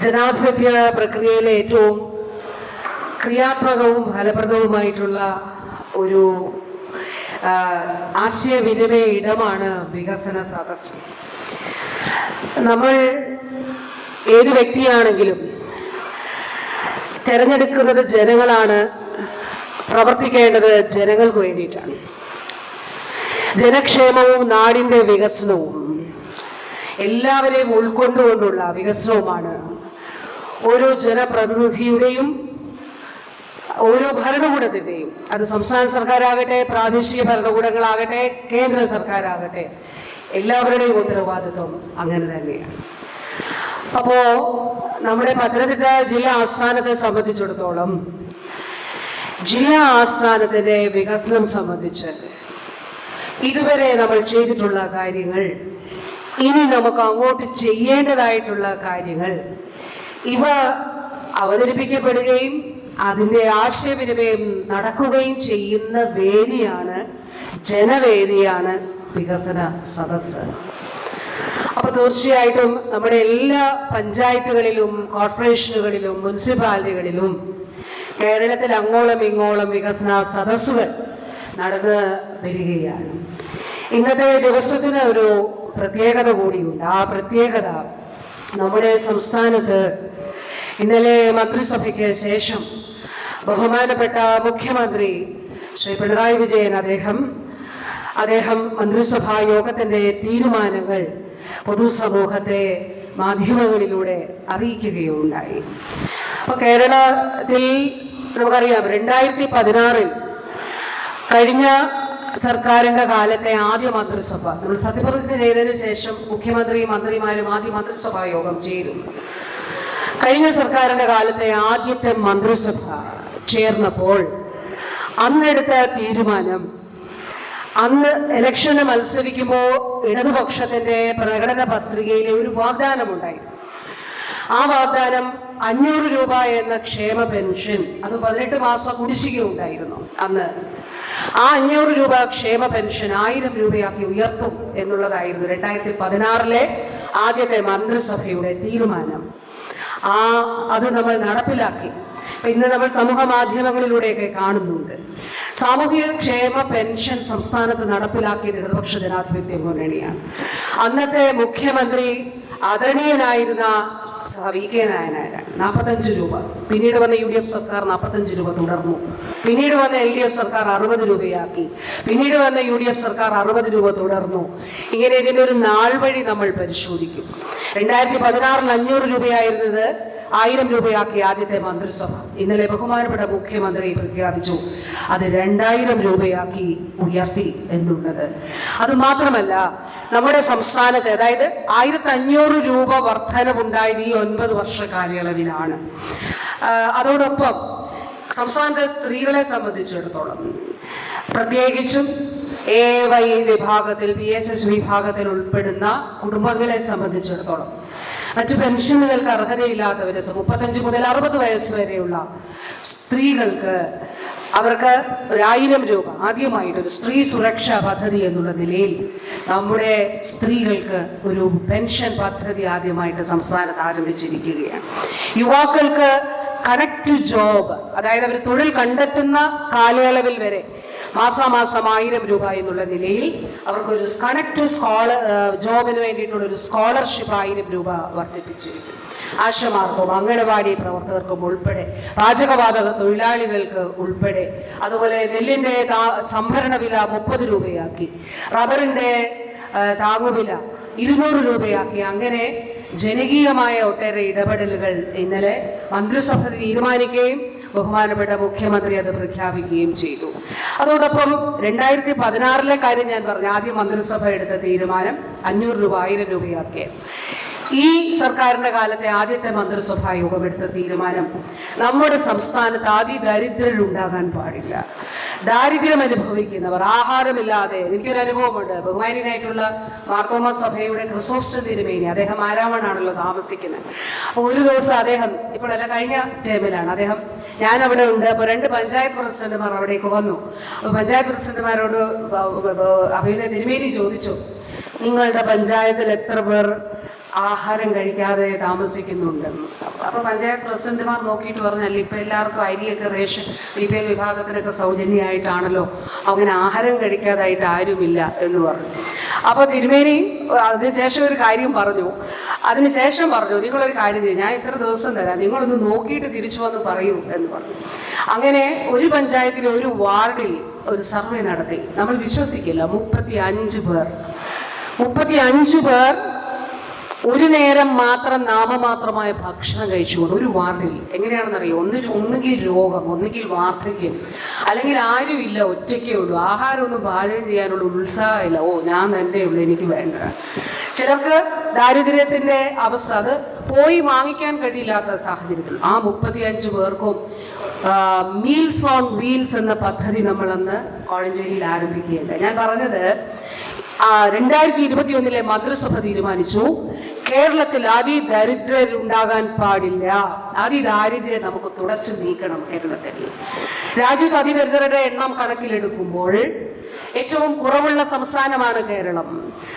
ജനാധിപത്യ പ്രക്രിയയിലെ ഏറ്റവും ക്രിയാത്മകവും ഫലപ്രദവുമായിട്ടുള്ള ഒരു ആശയവിനിമയ ഇടമാണ് വികസന സദസ് നമ്മൾ ഏത് വ്യക്തിയാണെങ്കിലും തിരഞ്ഞെടുക്കുന്നത് ജനങ്ങളാണ് പ്രവർത്തിക്കേണ്ടത് ജനങ്ങൾക്ക് വേണ്ടിയിട്ടാണ്. ജനക്ഷേമവും നാടിന്റെ വികസനവും എല്ലാവരെയും ഉൾക്കൊണ്ടുകൊണ്ടുള്ള വികസനവുമാണ് ഓരോ ജനപ്രതിനിധിയുടെയും ഓരോ ഭരണകൂടത്തിന്റെയും അത് സംസ്ഥാന സർക്കാരാകട്ടെ പ്രാദേശിക ഭരണകൂടങ്ങളാകട്ടെ കേന്ദ്ര സർക്കാരാകട്ടെ എല്ലാവരുടെയും ഉത്തരവാദിത്വം അങ്ങനെ തന്നെയാണ്. അപ്പോ നമ്മുടെ പത്തനംതിട്ട ജില്ലാ ആസ്ഥാനത്തെ സംബന്ധിച്ചിടത്തോളം ജില്ലാ ആസ്ഥാനത്തിന്റെ വികസനം സംബന്ധിച്ച് ഇതുവരെ നമ്മൾ ചെയ്തിട്ടുള്ള കാര്യങ്ങൾ ഇനി നമുക്ക് അങ്ങോട്ട് ചെയ്യേണ്ടതായിട്ടുള്ള കാര്യങ്ങൾ ഇവ അവതരിപ്പിക്കപ്പെടുകയും അതിന്റെ ആശയവിനിമയം നടക്കുകയും ചെയ്യുന്ന വേദിയാണ് ജനവേദിയാണ് വികസന സദസ്സ്. അപ്പൊ തീർച്ചയായിട്ടും നമ്മുടെ എല്ലാ പഞ്ചായത്തുകളിലും കോർപ്പറേഷനുകളിലും മുനിസിപ്പാലിറ്റികളിലും കേരളത്തിൽ അങ്ങോളം ഇങ്ങോളം വികസന സദസ്സുകൾ നടന്ന് വരികയാണ്. ഇന്നത്തെ ദിവസത്തിന് ഒരു പ്രത്യേകത കൂടിയുണ്ട്. ആ പ്രത്യേകത നമ്മുടെ സംസ്ഥാനത്ത് ഇന്നലെ മന്ത്രിസഭയ്ക്ക് ശേഷം ബഹുമാനപ്പെട്ട മുഖ്യമന്ത്രി ശ്രീ പിണറായി വിജയൻ അദ്ദേഹം അദ്ദേഹം മന്ത്രിസഭാ യോഗത്തിന്റെ തീരുമാനങ്ങൾ പൊതുസമൂഹത്തെ മാധ്യമങ്ങളിലൂടെ അറിയിക്കുകയുണ്ടായി. അപ്പൊ കേരളത്തിൽ നമുക്കറിയാം രണ്ടായിരത്തി പതിനാറിൽ കഴിഞ്ഞ സർക്കാരിന്റെ കാലത്തെ ആദ്യ മന്ത്രിസഭ. നമ്മൾ സത്യപ്രതിജ്ഞ ചെയ്തതിനു ശേഷം മുഖ്യമന്ത്രിയും മന്ത്രിമാരും ആദ്യ മന്ത്രിസഭാ യോഗം ചെയ്തു കഴിഞ്ഞ സർക്കാരിന്റെ കാലത്തെ ആദ്യത്തെ മന്ത്രിസഭ ചേർന്നപ്പോൾ അന്നെടുത്ത തീരുമാനം അന്ന് ഇലക്ഷന് മത്സരിക്കുമ്പോൾ ഇടതുപക്ഷത്തിന്റെ പ്രകടന പത്രികയിലെ ഒരു വാഗ്ദാനമുണ്ടായിരുന്നു. ആ വാഗ്ദാനം അഞ്ഞൂറ് രൂപ എന്ന ക്ഷേമ പെൻഷൻ അത് പതിനെട്ട് മാസം കുടിശ്ശിക ഉണ്ടായിരുന്നു അന്ന്. ആ അഞ്ഞൂറ് രൂപ ക്ഷേമ പെൻഷൻ ആയിരം രൂപയാക്കി ഉയർത്തും എന്നുള്ളതായിരുന്നു രണ്ടായിരത്തി പതിനാറിലെ ആദ്യത്തെ മന്ത്രിസഭയുടെ തീരുമാനം. ആ അത് നമ്മൾ നടപ്പിലാക്കി. പിന്നെ നമ്മൾ സമൂഹ മാധ്യമങ്ങളിലൂടെയൊക്കെ കാണുന്നുണ്ട്. സാമൂഹിക ക്ഷേമ പെൻഷൻ സംസ്ഥാനത്ത് നടപ്പിലാക്കിയത് ഇടതുപക്ഷ ജനാധിപത്യ മുന്നണിയാണ്. അന്നത്തെ മുഖ്യമന്ത്രി ആദരണീയനായിരുന്ന സഹ വി കെ നായനാരാണ് നാൽപ്പത്തഞ്ച് രൂപ. പിന്നീട് വന്ന യു ഡി എഫ് സർക്കാർ നാൽപ്പത്തഞ്ച് രൂപ തുടർന്നു. പിന്നീട് വന്ന എൽ ഡി എഫ് സർക്കാർ അറുപത് രൂപയാക്കി. പിന്നീട് വന്ന യു ഡി എഫ് സർക്കാർ അറുപത് രൂപ തുടർന്നു. ഇങ്ങനെ ഇതിന്റെ ഒരു നാൾ വഴി നമ്മൾ പരിശോധിക്കും. രണ്ടായിരത്തി പതിനാറിൽ അഞ്ഞൂറ് രൂപയായിരുന്നത് ആയിരം രൂപയാക്കി ആദ്യത്തെ മന്ത്രിസഭ. ഇന്നലെ ബഹുമാനപ്പെട്ട മുഖ്യമന്ത്രി പ്രഖ്യാപിച്ചു അത് രണ്ടായിരം രൂപയാക്കി ഉയർത്തി എന്നുള്ളത്. അത് മാത്രമല്ല നമ്മുടെ സംസ്ഥാനത്ത് അതായത് ആയിരത്തി അഞ്ഞൂറ് രൂപ വർധനവുണ്ടായത് ഈ ഒൻപത് വർഷ കാലയളവിലാണ്. അതോടൊപ്പം സംസ്ഥാനത്തെ സ്ത്രീകളെ സംബന്ധിച്ചിടത്തോളം പ്രത്യേകിച്ചും എ വൈ വിഭാഗത്തിൽ പി എച്ച് എസ് വിഭാഗത്തിൽ ഉൾപ്പെടുന്ന കുടുംബങ്ങളെ സംബന്ധിച്ചിടത്തോളം മറ്റു പെൻഷനുകൾക്ക് അർഹതയില്ലാത്തവരെ മുപ്പത്തഞ്ച് മുതൽ അറുപത് വയസ്സ് വരെയുള്ള സ്ത്രീകൾക്ക് അവർക്ക് ഒരായിരം രൂപ ആദ്യമായിട്ട് ഒരു സ്ത്രീ സുരക്ഷാ പദ്ധതി എന്നുള്ള നിലയിൽ നമ്മുടെ സ്ത്രീകൾക്ക് ഒരു പെൻഷൻ പദ്ധതി ആദ്യമായിട്ട് സംസ്ഥാനത്ത് ആരംഭിച്ചിരിക്കുകയാണ്. യുവാക്കൾക്ക് കണക്ട് ടു ജോബ് അതായത് അവർ തൊഴിൽ കണ്ടെത്തുന്ന കാലയളവിൽ വരെ മാസാമാസം ആയിരം രൂപ എന്നുള്ള നിലയിൽ അവർക്കൊരു കണക്ട് ടു സ്കോളർ ജോബിന് വേണ്ടിയിട്ടുള്ള ഒരു സ്കോളർഷിപ്പ് ആയിരം രൂപ വർദ്ധിപ്പിച്ചിരിക്കും ആശമാർക്കും അംഗനവാടി പ്രവർത്തകർക്കും ഉൾപ്പെടെ പാചകവാതക തൊഴിലാളികൾക്ക് ഉൾപ്പെടെ അതുപോലെ നെല്ലിന്റെ താ- സംഭരണ വില മുപ്പത് രൂപയാക്കി റബ്ബറിന്റെ ആ, താങ്ങുവില ഇരുന്നൂറ് രൂപയാക്കി. അങ്ങനെ ജനകീയമായ ഒട്ടേറെ ഇടപെടലുകൾ ഇന്നലെ മന്ത്രിസഭ തീരുമാനിക്കുകയും ബഹുമാനപ്പെട്ട മുഖ്യമന്ത്രി അത് പ്രഖ്യാപിക്കുകയും ചെയ്തു. അതോടൊപ്പം രണ്ടായിരത്തി പതിനാറിലെ കാര്യം ഞാൻ പറഞ്ഞു. ആദ്യം മന്ത്രിസഭ എടുത്ത തീരുമാനം അഞ്ഞൂറ് രൂപ ആയിരം രൂപയാക്കിയ ഈ സർക്കാരിന്റെ കാലത്തെ ആദ്യത്തെ മന്ത്രിസഭാ യോഗം എടുത്ത തീരുമാനം നമ്മുടെ സംസ്ഥാനത്ത് അതിദരിദ്രരുണ്ടാകാൻ പാടില്ല. ദാരിദ്ര്യം അനുഭവിക്കുന്നവർ ആഹാരമില്ലാതെ എനിക്കൊരു അനുഭവമുണ്ട്. ബഹുമാനായിട്ടുള്ള മാർത്തോമ സഭയുടെ ക്രിസോസ്റ്റ് തിരുമേനി അദ്ദേഹം ആരാമണാണല്ലോ താമസിക്കുന്നത്. അപ്പോൾ ഒരു ദിവസം അദ്ദേഹം ഇപ്പോഴല്ല കഴിഞ്ഞ ടേമിലാണ്. അദ്ദേഹം ഞാൻ അവിടെ ഉണ്ട്. അപ്പോൾ രണ്ട് പഞ്ചായത്ത് പ്രസിഡന്റുമാർ അവിടേക്ക് വന്നു. അപ്പോൾ പഞ്ചായത്ത് പ്രസിഡന്റുമാരോട് അഭിനയ തിരുമേനി ചോദിച്ചു നിങ്ങളുടെ പഞ്ചായത്തിൽ എത്ര പേർ ആഹാരം കഴിക്കാതെ താമസിക്കുന്നുണ്ട്. അപ്പൊ പഞ്ചായത്ത് പ്രസിഡന്റുമാർ നോക്കിയിട്ട് പറഞ്ഞല്ല ഇപ്പൊ എല്ലാവർക്കും അരിയൊക്കെ റേഷൻ ബി പി എൽ വിഭാഗത്തിനൊക്കെ സൗജന്യമായിട്ടാണല്ലോ. അങ്ങനെ ആഹാരം കഴിക്കാതായിട്ട് ആരുമില്ല എന്ന് പറഞ്ഞു. അപ്പൊ തിരുമേനി അതിനുശേഷം ഒരു കാര്യം പറഞ്ഞു. അതിനുശേഷം പറഞ്ഞു നിങ്ങളൊരു കാര്യം ചെയ്യും ഞാൻ ഇത്ര ദിവസം തരാം. നിങ്ങളൊന്ന് നോക്കിയിട്ട് തിരിച്ചു വന്ന് പറയൂ എന്ന് പറഞ്ഞു. അങ്ങനെ ഒരു പഞ്ചായത്തിലെ ഒരു വാർഡിൽ ഒരു സർവേ നടത്തി. നമ്മൾ വിശ്വസിക്കില്ല മുപ്പത്തി അഞ്ച് പേർ. മുപ്പത്തി അഞ്ച് പേർ ഒരു നേരം മാത്രം നാമമാത്രമായ ഭക്ഷണം കഴിച്ചുകൊണ്ട് ഒരു വാർഡിൽ എങ്ങനെയാണെന്നറിയോ? ഒന്നിൽ ഒന്നുകിൽ രോഗം ഒന്നുകിൽ വാർദ്ധക്യം അല്ലെങ്കിൽ ആരുമില്ല ഒറ്റയ്ക്കേ ഉള്ളൂ. ആഹാരമൊന്നും പാചകം ചെയ്യാനുള്ള ഉത്സാഹമില്ല. ഓ ഞാൻ തന്നെ ഉള്ളൂ എനിക്ക് വേണ്ട. ചിലർക്ക് ദാരിദ്ര്യത്തിന്റെ അവസ്ഥ അത് പോയി വാങ്ങിക്കാൻ കഴിയില്ലാത്ത സാഹചര്യത്തിൽ. ആ മുപ്പത്തിയഞ്ച് പേർക്കും മീൽസ് ഓൺ വീൽസ് എന്ന പദ്ധതി നമ്മൾ അന്ന് കോഴഞ്ചേരിയിൽ ആരംഭിക്കുകയുണ്ട് ഞാൻ പറഞ്ഞത് രണ്ടായിരത്തി ഇരുപത്തി ഒന്നിലെ മന്ത്രിസഭ തീരുമാനിച്ചു. കേരളത്തിൽ അതിദരിദ്രരുണ്ടാകാൻ പാടില്ല. അതിദാരിദ്ര്യം നമുക്ക് തുടച്ചു നീക്കണം കേരളത്തിൽ. രാജ്യത്ത് അതിദരിദ്രരുടെ എണ്ണം കണക്കിലെടുക്കുമ്പോൾ ഏറ്റവും കുറവുള്ള സംസ്ഥാനമാണ് കേരളം.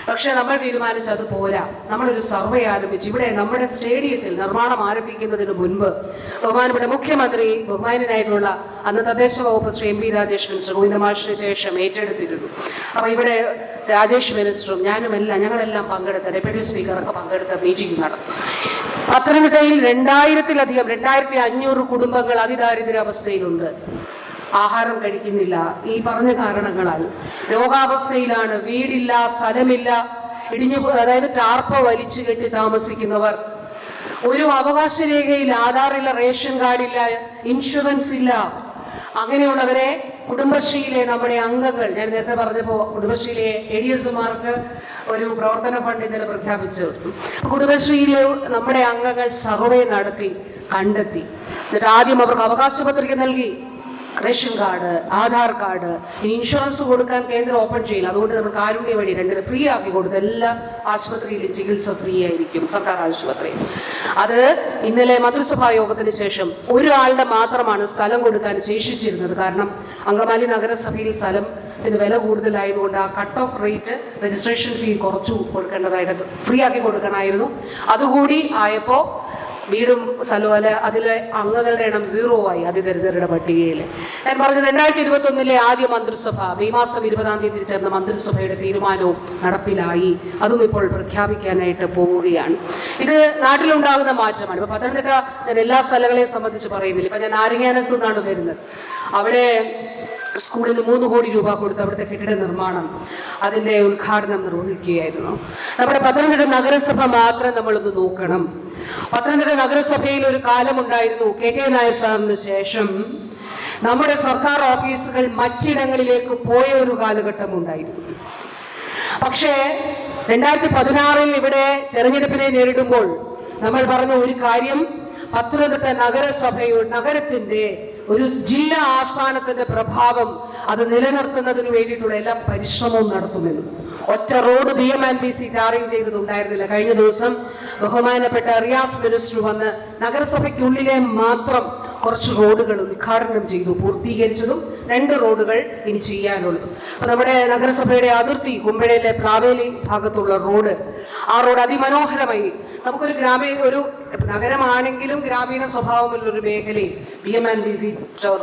പക്ഷെ നമ്മൾ തീരുമാനിച്ചു അത് പോരാ. നമ്മളൊരു സർവേ ആരംഭിച്ചു. ഇവിടെ നമ്മുടെ സ്റ്റേഡിയത്തിൽ നിർമ്മാണം ആരംഭിക്കുന്നതിന് മുൻപ് ബഹുമാനപ്പെട്ട മുഖ്യമന്ത്രി ബഹുമാനായിട്ടുള്ള അന്ന് തദ്ദേശ വകുപ്പ് Shri M P Rajesh minister ഗോവിന്ദമാഷിന് ശേഷം ഏറ്റെടുത്തിരുന്നു. അപ്പൊ ഇവിടെ രാജേഷ് മിനിസ്റ്ററും ഞാനും എല്ലാം ഞങ്ങളെല്ലാം പങ്കെടുത്ത ഡെപ്യൂട്ടി സ്പീക്കറൊക്കെ പങ്കെടുത്ത മീറ്റിംഗ് നടന്നു. പത്തനംതിട്ടയിൽ രണ്ടായിരത്തിലധികം രണ്ടായിരത്തി അഞ്ഞൂറ് കുടുംബങ്ങൾ അതിദാരിദ്ര്യാവസ്ഥയിലുണ്ട്. ആഹാരം കഴിക്കുന്നില്ല. ഈ പറഞ്ഞ കാരണങ്ങളാൽ രോഗാവസ്ഥയിലാണ് വീടില്ല സ്ഥലമില്ല ഇടിഞ്ഞു അതായത് ടാർപ്പ വലിച്ചു കെട്ടി താമസിക്കുന്നവർ. ഒരു അവകാശ രേഖയിൽ ആധാറില്ല റേഷൻ കാർഡില്ല ഇൻഷുറൻസ് ഇല്ല. അങ്ങനെയുള്ളവരെ കുടുംബശ്രീയിലെ നമ്മുടെ അംഗങ്ങൾ ഞാൻ നേരത്തെ പറഞ്ഞപ്പോൾ കുടുംബശ്രീയിലെ എ ഡി എസുമാർക്ക് ഒരു പ്രവർത്തന ഫണ്ട് ഇന്നലെ പ്രഖ്യാപിച്ചു. കുടുംബശ്രീയിലെ നമ്മുടെ അംഗങ്ങൾ സർവേ നടത്തി കണ്ടെത്തി. എന്നിട്ട് ആദ്യം അവർക്ക് അവകാശ പത്രിക നൽകി. റേഷൻ കാർഡ് ആധാർ കാർഡ് ഇനി ഇൻഷുറൻസ് കൊടുക്കാൻ കേന്ദ്രം ഓപ്പൺ ചെയ്യില്ല. അതുകൊണ്ട് നമുക്ക് കാരുണ്യ വഴി രണ്ടിന് ഫ്രീ ആക്കി കൊടുത്ത് എല്ലാ ആശുപത്രിയിലും ചികിത്സ ഫ്രീ ആയിരിക്കും സർക്കാർ ആശുപത്രി. അത് ഇന്നലെ മന്ത്രിസഭാ യോഗത്തിന് ശേഷം ഒരാളുടെ മാത്രമാണ് സ്ഥലം കൊടുക്കാൻ ശേഷിച്ചിരുന്നത്. കാരണം അങ്കമാലി നഗരസഭയിൽ സ്ഥലത്തിന് വില കൂടുതലായതുകൊണ്ട് ആ cut off rate registration fee കുറച്ചു കൊടുക്കേണ്ടതായിട്ട് ഫ്രീ ആക്കി കൊടുക്കണമായിരുന്നു. അതുകൂടി ആയപ്പോൾ വീടും സ്ഥലവും അല്ലെ അതിലെ അംഗങ്ങളുടെ എണ്ണം സീറോ ആയി അതിദരിദ്രരുടെ പട്ടികയിൽ. ഞാൻ പറഞ്ഞത് രണ്ടായിരത്തി ഇരുപത്തി ഒന്നിലെ ആദ്യ മന്ത്രിസഭ മെയ് മാസം ഇരുപതാം തീയതി ചേർന്ന മന്ത്രിസഭയുടെ തീരുമാനവും നടപ്പിലായി. അതും ഇപ്പോൾ പ്രഖ്യാപിക്കാനായിട്ട് പോവുകയാണ് ഇത് നാട്ടിലുണ്ടാകുന്ന മാറ്റമാണ്. ഇപ്പൊ പത്തനംതിട്ട ഞാൻ എല്ലാ സ്ഥലങ്ങളെയും സംബന്ധിച്ച് പറയുന്നില്ല. ഇപ്പൊ ഞാൻ ആര്യങ്ങാനത്തു നിന്നാണ് വരുന്നത്. അവിടെ സ്കൂളിന് മൂന്ന് കോടി രൂപ കൊടുത്ത് അവിടുത്തെ കെട്ടിട നിർമ്മാണം അതിന്റെ ഉദ്ഘാടനം നിർവഹിക്കുകയായിരുന്നു. നമ്മുടെ പത്തനംതിട്ട നഗരസഭ മാത്രം നമ്മളൊന്ന് നോക്കണം. പത്തനംതിട്ട നഗരസഭയിൽ ഒരു കാലമുണ്ടായിരുന്നു കെ കെ നായർ സാറിന് ശേഷം. നമ്മുടെ സർക്കാർ ഓഫീസുകൾ മറ്റിടങ്ങളിലേക്ക് പോയ ഒരു കാലഘട്ടം ഉണ്ടായിരുന്നു. പക്ഷേ രണ്ടായിരത്തി പതിനാറിൽ ഇവിടെ തെരഞ്ഞെടുപ്പിനെ നേരിടുമ്പോൾ നമ്മൾ പറഞ്ഞ ഒരു കാര്യം പത്തനംതിട്ട നഗരസഭയുടെ നഗരത്തിന്റെ ഒരു ജില്ലാ ആസ്ഥാനത്തിന്റെ പ്രഭാവം അത് നിലനിർത്തുന്നതിന് വേണ്ടിയിട്ടുള്ള എല്ലാ പരിശ്രമവും നടത്തുമെന്ന്. ഒറ്റ road B M and B C tarring ചെയ്തതുണ്ടായിരുന്നില്ല കഴിഞ്ഞ ദിവസം ബഹുമാനപ്പെട്ട റിയാസ് മിനിസ്റ്റർ വന്ന് നഗരസഭയ്ക്കുള്ളിലെ മാത്രം കുറച്ച് റോഡുകൾ ഉദ്ഘാടനം ചെയ്തു പൂർത്തീകരിച്ചതും രണ്ട് റോഡുകൾ ഇനി ചെയ്യാനുള്ളതും. അപ്പൊ നമ്മുടെ നഗരസഭയുടെ അതിർത്തി കുമ്പഴയിലെ പ്ലാവേലി ഭാഗത്തുള്ള റോഡ് ആ റോഡ് അതിമനോഹരമായി. നമുക്കൊരു ഗ്രാമീണ ഒരു നഗരമാണെങ്കിലും ഗ്രാമീണ സ്വഭാവമുള്ള ഒരു മേഖലയിൽ B M and B C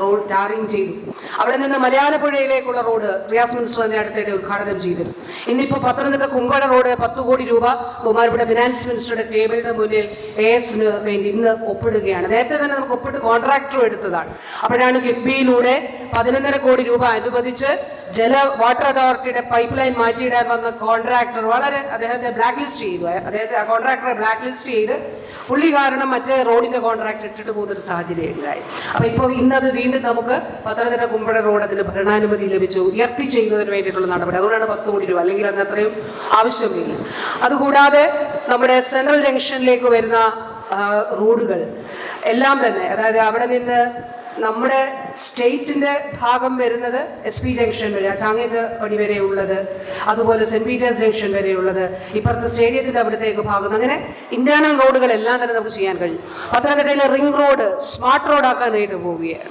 road tarring ചെയ്തു. അവിടെ നിന്ന് മലയാളപ്പുഴയിലേക്കുള്ള റോഡ് റിയാസ് മിനിസ്റ്റർ തന്നെ അടുത്തിടെ ഉദ്ഘാടനം ചെയ്തു. ഇന്നിപ്പോ പത്തനംതിട്ട കുമ്പഴ റോഡ് പത്ത് കോടി രൂപ ബഹുമാനപ്പെട്ട ഫിനാൻസ് മിനിസ്റ്ററുടെ ടേബിളിന്റെ മുന്നിൽ എ എസിന് വേണ്ടി ഇന്ന് ഒപ്പിടുകയാണ്. നേരത്തെ തന്നെ നമുക്ക് ഒപ്പിട്ട് കോൺട്രാക്ടർ എടുത്തതാണ്. അപ്പോഴാണ് കിഫ്ബിയിലൂടെ പതിനൊന്നര കോടി രൂപ അനുവദിച്ച് ജല വാട്ടർ അതോറിറ്റിയുടെ പൈപ്പ് ലൈൻ മാറ്റിയിടാൻ വന്ന കോൺട്രാക്ടർ വളരെ അദ്ദേഹത്തെ ബ്ലാക്ക് ലിസ്റ്റ് ചെയ്തു. അദ്ദേഹത്തെ കോൺട്രാക്ടറെ ബ്ലാക്ക് ലിസ്റ്റ് ചെയ്ത് പുള്ളി കാരണം മറ്റേ റോഡിന്റെ കോൺട്രാക്ട് ഇട്ടിട്ട് പോകുന്ന ഒരു സാഹചര്യം ഉണ്ടായി അപ്പൊ ഇപ്പോൾ ഇന്നത് വീണ്ടും നമുക്ക് പത്തനംതിട്ട കുമ്പഴ റോഡ് അതിന് ഭരണാനുമതി ലഭിച്ചു. ഉയർത്തി ചെയ്യുന്നതിന് വേണ്ടിയിട്ടുള്ള നടപടി. അതുകൊണ്ടാണ് പത്ത് കോടി രൂപ. അല്ലെങ്കിൽ അതിന് അത്രയും ആവശ്യമില്ല അതുകൂടാതെ നമ്മുടെ സെൻട്രൽ ജംഗ്ഷനിലേക്ക് വരുന്ന റോഡുകൾ എല്ലാം തന്നെ അതായത് അവിടെ നിന്ന് നമ്മുടെ സ്റ്റേറ്റിന്റെ ഭാഗം വരുന്നത് എസ് പി ജംഗ്ഷൻ വരെ ചാങ്ങേത് പടി വരെ ഉള്ളത്. അതുപോലെ സെന്റ് പീറ്റേഴ്സ് ജംഗ്ഷൻ വരെ ഉള്ളത്. ഇപ്പുറത്തെ സ്റ്റേഡിയത്തിന്റെ അവിടത്തേക്ക് ഭാഗം. അങ്ങനെ ഇന്റേണൽ റോഡുകളെല്ലാം തന്നെ നമുക്ക് ചെയ്യാൻ കഴിയും. പത്തനംതിട്ടയിലെ റിംഗ് റോഡ് സ്മാർട്ട് റോഡ് ആക്കാനായിട്ട് പോവുകയാണ്.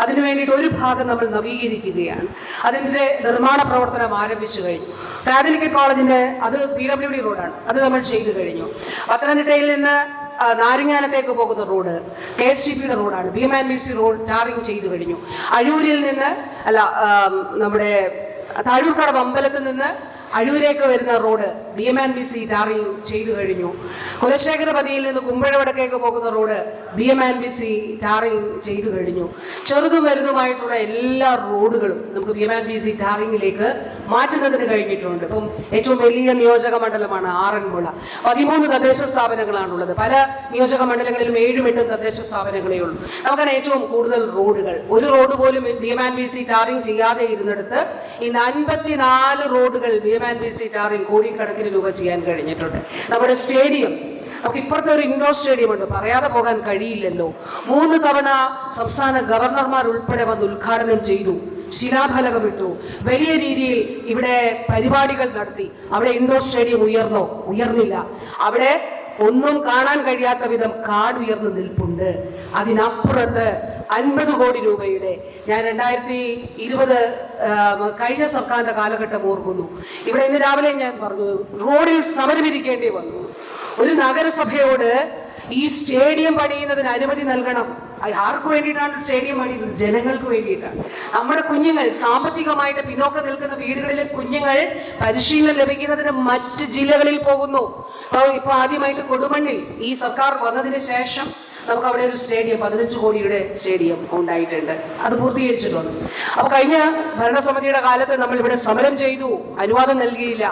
അതിനു വേണ്ടിയിട്ട് ഒരു ഭാഗം നമ്മൾ നവീകരിക്കുകയാണ്. അതിന്റെ നിർമ്മാണ പ്രവർത്തനം ആരംഭിച്ചു കഴിഞ്ഞു. കാതലിക്കറ്റ് കോളേജിന്റെ അത് പി ഡബ്ല്യു ഡി റോഡാണ് അത് നമ്മൾ ചെയ്തു കഴിഞ്ഞു. പത്തനംതിട്ടയിൽ നിന്ന് നാരിങ്ങാനത്തേക്ക് പോകുന്ന റോഡ് കെ എസ് ടി പിയുടെ റോഡാണ്. ഭീം ആൻഡ് റോഡ് ടാറിങ് ചെയ്തു കഴിഞ്ഞു. അഴൂരിൽ നിന്ന് അല്ല നമ്മുടെ താഴൂർക്കടവ് അമ്പലത്തിൽ നിന്ന് അഴൂരേക്ക് വരുന്ന road B M and B C tarring ചെയ്തു കഴിഞ്ഞു. കുലശേഖരപതിയിൽ നിന്ന് കുമ്പഴവടക്കേക്ക് പോകുന്ന road B M and B C tarring ചെയ്തു കഴിഞ്ഞു. ചെറുതും വലുതുമായിട്ടുള്ള എല്ലാ റോഡുകളും നമുക്ക് B M and B C ടാറിങ്ങിലേക്ക് മാറ്റുന്നതിന് കഴിഞ്ഞിട്ടുണ്ട്. ഇപ്പം ഏറ്റവും വലിയ നിയോജക മണ്ഡലമാണ് ആറന്മുള. പതിമൂന്ന് തദ്ദേശ സ്ഥാപനങ്ങളാണുള്ളത്. പല നിയോജക മണ്ഡലങ്ങളിലും ഏഴും എട്ടും തദ്ദേശ സ്ഥാപനങ്ങളേ ഉള്ളൂ. നമുക്കാണ് ഏറ്റവും കൂടുതൽ റോഡുകൾ. ഒരു റോഡ് പോലും B M and B C tarring ചെയ്യാതെ ഇരുന്നിടത്ത് ഇന്ന് അൻപത്തിനാല് റോഡുകൾ ബി ആൻഡ് ബി ടാറിങ് കോടിക്കണക്കിന് രൂപ ചെയ്യാൻ കഴിഞ്ഞിട്ടുണ്ട്. നമ്മുടെ സ്റ്റേഡിയം. നമുക്ക് ഇപ്പുറത്തെ ഒരു ഇൻഡോർ സ്റ്റേഡിയം ഉണ്ട്. പറയാതെ പോകാൻ കഴിയില്ലല്ലോ. മൂന്ന് തവണ സംസ്ഥാന ഗവർണർമാർ ഉൾപ്പെടെ വന്ന് ഉദ്ഘാടനം ചെയ്തു. ശിലാഫലകമിട്ടു വലിയ രീതിയിൽ ഇവിടെ പരിപാടികൾ നടത്തി. അവിടെ ഇൻഡോർ സ്റ്റേഡിയം ഉയർന്നോ? ഉയർന്നില്ല. അവിടെ ഒന്നും കാണാൻ കഴിയാത്ത വിധം കാടുയർന്നു നിൽപ്പുണ്ട്. അതിനപ്പുറത്ത് അൻപത് കോടി രൂപയുടെ ഞാൻ രണ്ടായിരത്തി ഇരുപത് കഴിഞ്ഞ സർക്കാരിന്റെ കാലഘട്ടം ഓർക്കുന്നു. ഇവിടെ ഇന്ന് രാവിലെ ഞാൻ പറഞ്ഞു റോഡിൽ സമരമിരിക്കേണ്ടി വന്നു. ഒരു നഗരസഭയോട് ഈ സ്റ്റേഡിയം പണിയുന്നതിന് അനുമതി നൽകണം. ആർക്കു വേണ്ടിയിട്ടാണ് സ്റ്റേഡിയം പണിയുന്നത്? ജനങ്ങൾക്ക് വേണ്ടിയിട്ടാണ്. നമ്മുടെ കുഞ്ഞുങ്ങൾ സാമ്പത്തികമായിട്ട് പിന്നോക്കം നിൽക്കുന്ന വീടുകളിലെ കുഞ്ഞുങ്ങൾ പരിശീലനം ലഭിക്കുന്നതിന് മറ്റ് ജില്ലകളിൽ പോകുന്നു. ഇപ്പൊ ആദ്യമായിട്ട് കൊടുമണ്ണിൽ ഈ സർക്കാർ വന്നതിന് ശേഷം നമുക്ക് അവിടെ ഒരു സ്റ്റേഡിയം പതിനഞ്ച് കോടിയുടെ സ്റ്റേഡിയം ഉണ്ടായിട്ടുണ്ട്. അത് പൂർത്തീകരിച്ചിട്ടുണ്ട്. അപ്പൊ കഴിഞ്ഞ ഭരണസമിതിയുടെ കാലത്ത് നമ്മൾ ഇവിടെ സമരം ചെയ്തു. അനുവാദം നൽകിയില്ല.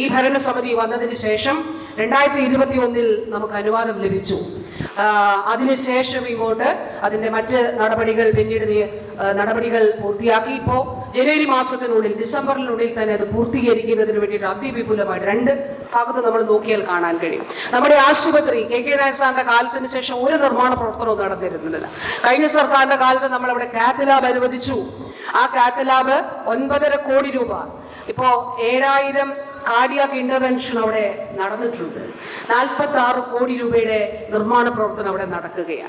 ഈ ഭരണസമിതി വന്നതിന് ശേഷം രണ്ടായിരത്തി ഇരുപത്തി ഒന്നിൽ നമുക്ക് അനുവാദം ലഭിച്ചു. അതിനുശേഷം ഇങ്ങോട്ട് അതിന്റെ മറ്റ് നടപടികൾ പിന്നീട് നടപടികൾ പൂർത്തിയാക്കി. ഇപ്പോൾ ജനുവരി മാസത്തിനുള്ളിൽ ഡിസംബറിനുള്ളിൽ തന്നെ അത് പൂർത്തീകരിക്കുന്നതിന് വേണ്ടിയിട്ട് അതിവിപുലമായിട്ട് രണ്ട് ഭാഗത്ത് നമ്മൾ നോക്കിയാൽ കാണാൻ കഴിയും. നമ്മുടെ ആശുപത്രി കെ കെ നായർ സാറിന്റെ കാലത്തിന് ശേഷം ഒരു നിർമ്മാണ പ്രവർത്തനവും നടന്നിരുന്നില്ല. കഴിഞ്ഞ സർക്കാരിന്റെ കാലത്ത് നമ്മൾ അവിടെ കാത്ത് ലാബ് അനുവദിച്ചു. ആ കാത്ത് ലാബ് ഒൻപതര കോടി രൂപ. ഇപ്പോ ഏഴായിരം കാർഡിയാക് ഇന്റർവെൻഷൻ അവിടെ നടന്നിട്ടുണ്ട്. നാൽപ്പത്തി ആറ് കോടി രൂപയുടെ നിർമ്മാണ പ്രവർത്തനം അവിടെ നടക്കുകയാണ്.